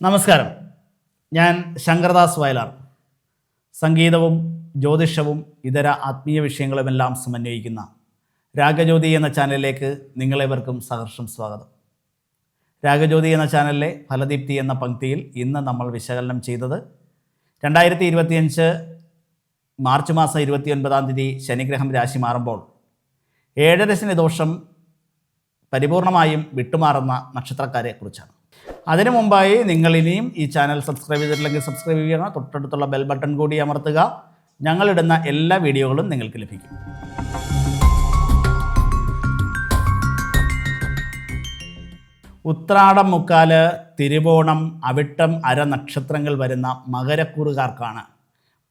നമസ്കാരം. ഞാൻ ശങ്കർദാസ് വയലാർ. സംഗീതവും ജ്യോതിഷവും ഇതര ആത്മീയ വിഷയങ്ങളുമെല്ലാം സമന്വയിക്കുന്ന രാഗജ്യോതി എന്ന ചാനലിലേക്ക് നിങ്ങളെവർക്കും സഹർഷം സ്വാഗതം. രാഗജ്യോതി എന്ന ചാനലിലെ ഫലദീപ്തി എന്ന പങ്ക്തിയിൽ ഇന്ന് നമ്മൾ വിശകലനം ചെയ്തത് രണ്ടായിരത്തി ഇരുപത്തിയഞ്ച് മാർച്ച് മാസം ഇരുപത്തിയൊൻപതാം തീയതി ശനിഗ്രഹം രാശി മാറുമ്പോൾ ഏഴരശനി ദോഷം പരിപൂർണമായും വിട്ടുമാറുന്ന നക്ഷത്രക്കാരെ കുറിച്ചാണ്. അതിനു മുമ്പായി നിങ്ങൾ ഇനിയും ഈ ചാനൽ സബ്സ്ക്രൈബ് ചെയ്തിട്ടില്ലെങ്കിൽ സബ്സ്ക്രൈബ് ചെയ്യുക തൊട്ടടുത്തുള്ള ബെൽ ബട്ടൺ കൂടി അമർത്തുക. ഞങ്ങളിടുന്ന എല്ലാ വീഡിയോകളും നിങ്ങൾക്ക് ലഭിക്കും. ഉത്രാടം മുക്കാൽ തിരുവോണം അവിട്ടം അര നക്ഷത്രങ്ങൾ വരുന്ന മകരക്കൂറുകാർക്കാണ്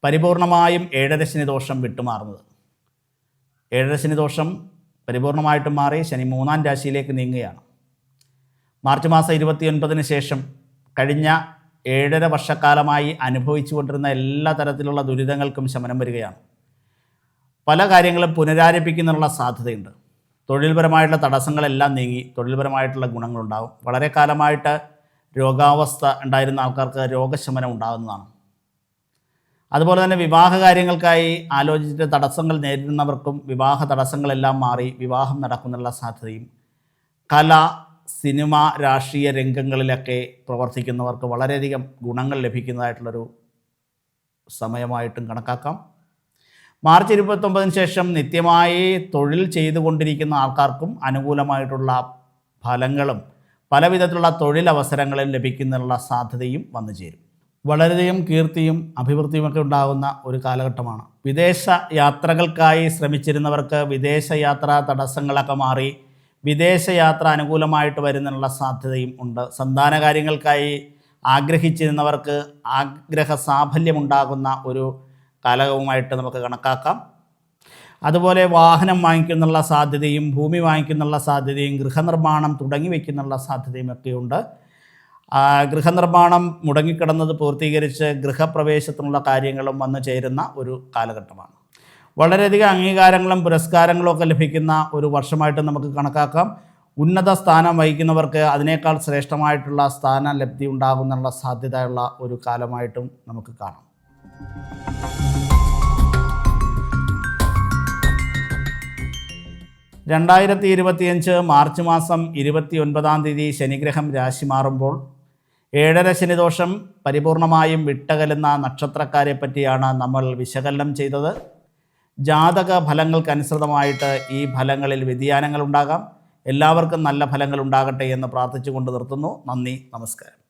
പരിപൂർണമായും ഏഴരശനി ദോഷം വിട്ടുമാറുന്നത്. ഏഴരശനി ദോഷം പരിപൂർണമായിട്ടും മാറി ശനി മൂന്നാം രാശിയിലേക്ക് നീങ്ങുകയാണ്. മാർച്ച് മാസം ഇരുപത്തിയൊൻപതിന് ശേഷം കഴിഞ്ഞ ഏഴര വർഷക്കാലമായി അനുഭവിച്ചുകൊണ്ടിരുന്ന എല്ലാ തരത്തിലുള്ള ദുരിതങ്ങൾക്കും ശമനം വരികയാണ്. പല കാര്യങ്ങളും പുനരാരംഭിക്കുന്നതിനുള്ള സാധ്യതയുണ്ട്. തൊഴിൽപരമായിട്ടുള്ള തടസ്സങ്ങളെല്ലാം നീങ്ങി തൊഴിൽപരമായിട്ടുള്ള ഗുണങ്ങളുണ്ടാകും വളരെ കാലമായിട്ട് രോഗാവസ്ഥ ഉണ്ടായിരുന്ന ആൾക്കാർക്ക് രോഗശമനം ഉണ്ടാകുന്നതാണ്. അതുപോലെ തന്നെ വിവാഹ കാര്യങ്ങൾക്കായി ആലോചിച്ചിട്ട് തടസ്സങ്ങൾ നേരിടുന്നവർക്കും വിവാഹ തടസ്സങ്ങളെല്ലാം മാറി വിവാഹം നടക്കുന്നുള്ള സാധ്യതയും കല സിനിമ രാഷ്ട്രീയ രംഗങ്ങളിലൊക്കെ പ്രവർത്തിക്കുന്നവർക്ക് വളരെയധികം ഗുണങ്ങൾ ലഭിക്കുന്നതായിട്ടുള്ളൊരു സമയമായിട്ടും കണക്കാക്കാം. മാർച്ച് ഇരുപത്തൊമ്പതിന് ശേഷം നിത്യമായി തൊഴിൽ ചെയ്തുകൊണ്ടിരിക്കുന്ന ആൾക്കാർക്കും അനുകൂലമായിട്ടുള്ള ഫലങ്ങളും പല വിധത്തിലുള്ള തൊഴിലവസരങ്ങളും ലഭിക്കുന്നതിനുള്ള സാധ്യതയും വന്നു ചേരും. വളരെയധികം കീർത്തിയും അഭിവൃദ്ധിയുമൊക്കെ ഉണ്ടാകുന്ന ഒരു കാലഘട്ടമാണ്. വിദേശ യാത്രകൾക്കായി ശ്രമിച്ചിരുന്നവർക്ക് വിദേശയാത്രാ തടസ്സങ്ങളൊക്കെ മാറി വിദേശയാത്ര അനുകൂലമായിട്ട് വരുന്നതിനുള്ള സാധ്യതയും ഉണ്ട്. സന്താന കാര്യങ്ങൾക്കായി ആഗ്രഹിച്ചിരുന്നവർക്ക് ആഗ്രഹ സാഫല്യമുണ്ടാകുന്ന ഒരു കാലകവുമായിട്ട് നമുക്ക് കണക്കാക്കാം. അതുപോലെ വാഹനം വാങ്ങിക്കുന്നുള്ള സാധ്യതയും ഭൂമി വാങ്ങിക്കുന്നുള്ള സാധ്യതയും ഗൃഹനിർമ്മാണം തുടങ്ങി വയ്ക്കുന്നുള്ള സാധ്യതയും ഒക്കെയുണ്ട്. ഗൃഹനിർമ്മാണം മുടങ്ങിക്കിടന്നത് പൂർത്തീകരിച്ച് ഗൃഹപ്രവേശത്തിനുള്ള കാര്യങ്ങളും വന്നു ചേരുന്ന ഒരു കാലഘട്ടമാണ്. വളരെയധികം അംഗീകാരങ്ങളും പുരസ്കാരങ്ങളും ഒക്കെ ലഭിക്കുന്ന ഒരു വർഷമായിട്ട് നമുക്ക് കണക്കാക്കാം. ഉന്നത സ്ഥാനം വഹിക്കുന്നവർക്ക് അതിനേക്കാൾ ശ്രേഷ്ഠമായിട്ടുള്ള സ്ഥാന ലബ്ധി ഉണ്ടാകുന്നുള്ള സാധ്യതയുള്ള ഒരു കാലമായിട്ടും നമുക്ക് കാണാം. രണ്ടായിരത്തി ഇരുപത്തിയഞ്ച് മാർച്ച് മാസം ഇരുപത്തി ഒൻപതാം തീയതി ശനിഗ്രഹം രാശി മാറുമ്പോൾ ഏഴര ശനിദോഷം പരിപൂർണമായും വിട്ടകലുന്ന നക്ഷത്രക്കാരെ പറ്റിയാണ് നമ്മൾ വിശകലനം ചെയ്തത്. ജാതക ഫലങ്ങൾക്കനുസൃതമായിട്ട് ഈ ഫലങ്ങളിൽ വ്യതിയാനങ്ങൾ ഉണ്ടാകാം എല്ലാവർക്കും നല്ല ഫലങ്ങൾ ഉണ്ടാകട്ടെ എന്ന് പ്രാർത്ഥിച്ചുകൊണ്ട് നിർത്തുന്നു. നന്ദി നമസ്കാരം.